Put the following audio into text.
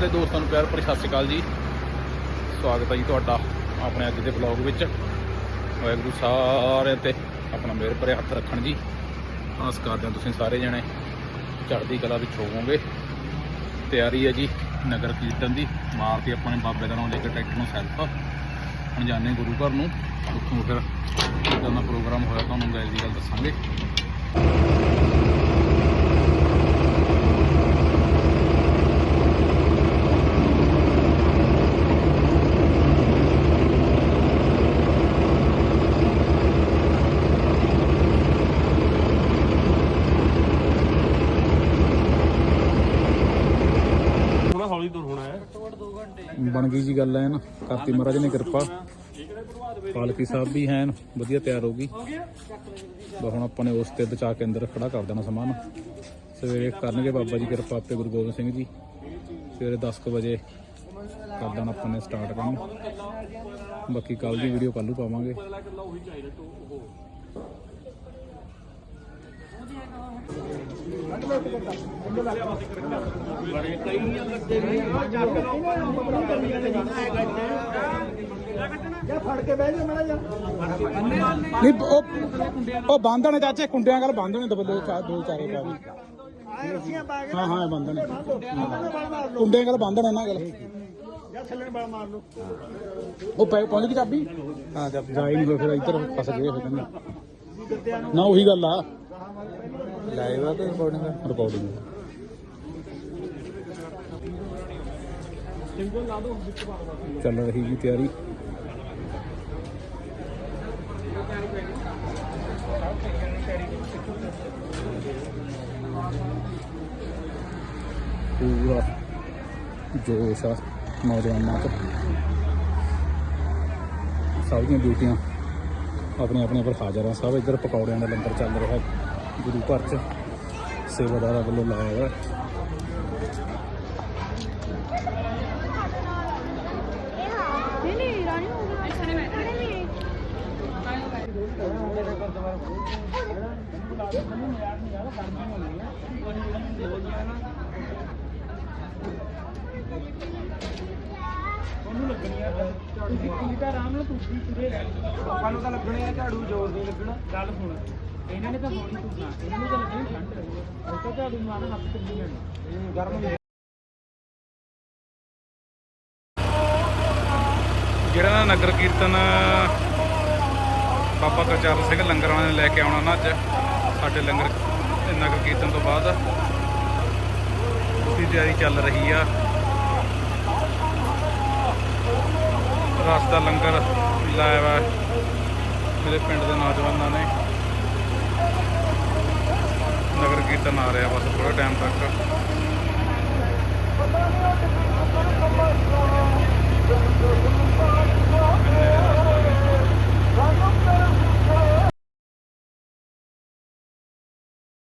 ਸਾਰੇ ਦੋਸਤਾਂ ਨੂੰ ਪਿਆਰ ਭਰੀ ਸਤਿ ਸ਼੍ਰੀ ਅਕਾਲ ਜੀ। ਸਵਾਗਤ ਹੈ ਜੀ ਤੁਹਾਡਾ ਆਪਣੇ ਅੱਜ ਦੇ ਵਲੌਗ ਵਿੱਚ। ਵਾਹਿਗੁਰੂ ਸਾਰਿਆਂ ਤੇ ਆਪਣਾ ਮਿਹਰ ਭਰੇ ਹੱਥ ਰੱਖਣ ਜੀ। ਆਸ ਕਰਦੇ ਹਾਂ ਤੁਸੀਂ ਸਾਰੇ ਜਣੇ ਚੜ੍ਹਦੀ ਕਲਾ ਵਿੱਚ ਹੋਵੋਗੇ। ਤਿਆਰੀ ਹੈ ਜੀ ਨਗਰ ਕੀਰਤਨ ਦੀ। ਮਾਰਤੀ ਆਪਾਂ ਨੇ ਬਾਬੇ ਦਾ ਨਾਮ ਲੈ ਕੇ ਟਰੈਕਟਰ ਨੂੰ ਸੈਲਫ। ਹੁਣ ਜਾਂਦੇ ਗੁਰੂ ਘਰ ਨੂੰ। ਉੱਥੋਂ ਫਿਰ ਕਿੱਦਾਂ ਦਾ ਪ੍ਰੋਗਰਾਮ ਹੋਇਆ ਤੁਹਾਨੂੰ ਗੈਰ ਦੀ ਗੱਲ ਦੱਸਾਂਗੇ। ਹੋਣਾ ਹੋਣਾ ਹੈ। ਬਣ ਗਈ ਜੀ ਗੱਲ ਐਨ। ਕਰਤੀ ਮਹਾਰਾਜ ਨੇ ਕਿਰਪਾ। ਪਾਲਕੀ ਸਾਹਿਬ ਵੀ ਹੈਨ। ਵਧੀਆ ਤਿਆਰ ਹੋ ਗਈ। ਬਸ ਹੁਣ ਆਪਾਂ ਨੇ ਉਸ ਤੇ ਬਚਾ ਕੇ ਅੰਦਰ ਖੜਾ ਕਰ ਦੇਣਾ ਸਮਾਨ। ਸਵੇਰੇ ਕਰਨਗੇ ਬਾਬਾ ਜੀ ਕਿਰਪਾ ਆਪੇ ਗੁਰੂ ਗੋਬਿੰਦ ਸਿੰਘ ਜੀ। ਸਵੇਰੇ 10 ਕੁ ਵਜੇ ਕਰ ਦੇਣਾ ਆਪਾਂ ਨੇ ਸਟਾਰਟ ਕੰਮ। ਬਾਕੀ ਕੱਲ ਦੀ ਵੀਡੀਓ ਕੱਲ੍ਹ ਨੂੰ ਪਾਵਾਂਗੇ। ਨਹੀਂ ਉਹ ਉਹ ਬੰਧਣੇ ਚਾਚੇ ਕੁੰਡਿਆਂ ਗੱਲ ਦਬਲੇ ਚਾਰ ਦੋ ਚਾਰੇ ਪਾ ਹਾਂ ਹਾਂ ਬੰਧਣੇ ਕੁੰਡਿਆਂ ਗੱਲ ਬੰਧਣੇ ਇਹਨਾਂ ਗੱਲ। ਉਹ ਪੈ ਪਹੁੰਚ ਗਈ ਚਾਬੀ? ਹਾਂ ਚਾਬੀ ਜਾਈ ਨਹੀਂ ਫਿਰ ਇੱਧਰ ਫਸ ਗਏ ਫਿਰ ਨਾ ਉਹੀ ਗੱਲ ਆ। ਲਾਈਵ ਆ ਤੇ ਰਿਕਾਰਡਿੰਗ ਆ? ਰਿਕਾਰਡਿੰਗ ਚੱਲ ਰਹੀ ਜੀ ਤਿਆਰੀ। ਪੂਰਾ ਜੋਸ਼ ਆ ਨੌਜਵਾਨਾਂ 'ਚ ਸਭ ਦੀਆਂ ਡਿਊਟੀਆਂ ਆਪਣੇ ਆਪਣੇ ਪਰ ਹਾਜ਼ਰ ਆ। ਸਭ ਇੱਧਰ ਪਕੌੜਿਆਂ ਦਾ ਲੰਗਰ ਚੱਲ ਰਿਹਾ। ਗੁਰੂ ਘਰ 'ਚ ਸੇਵਾਦਾਰਾਂ ਵੱਲੋਂ ਲਾਇਆ ਹੋਇਆ। ਨਹੀਂ ਨਹੀਂ ਰਾਣੀ ਹੋ ਗਿਆ ਖੜੇ ਨਹੀਂ ਸਾਨੂੰ ਤਾਂ ਲੱਗਣੇ ਆ ਝਾੜੂ ਜ਼ੋਰ ਨਹੀਂ ਲੱਗਣਾ। ਗੱਲ ਸੁਣ। ਇਹਨਾਂ ਨੇ ਤਾਂ ਹੋਣੀ ਤੁਰਨਾ ਇਹਨਾਂ ਨੂੰ ਤਾਂ ਲੱਗਣੀ ਠੰਡ ਉਹ ਤਾਂ ਝਾੜੂ ਮਾਰਨ ਹੱਥ ਚੱਲੀ ਜਾਣਾ ਗਰਮ ਜਿਹੜਾ ਨਾ ਨਗਰ ਕੀਰਤਨ ਬਾਬਾ ਗੁਰਚਰਨ ਸਿੰਘ ਲੰਗਰ ਵਾਲਿਆਂ ਨੇ ਲੈ ਕੇ ਆਉਣਾ ਨਾ ਅੱਜ ਸਾਡੇ ਲੰਗਰ ਨਗਰ ਕੀਰਤਨ ਤੋਂ ਬਾਅਦ ਉਸਦੀ ਤਿਆਰੀ ਚੱਲ ਰਹੀ ਆ। ਰਸ ਦਾ ਲੰਗਰ ਲਾਇਆ ਵਾ ਮੇਰੇ ਪਿੰਡ ਦੇ ਨੌਜਵਾਨਾਂ ਨੇ ਨਗਰ ਕੀਰਤਨ ਆ ਰਿਹਾ ਬਸ ਥੋੜਾ ਟਾਈਮ ਤੱਕ।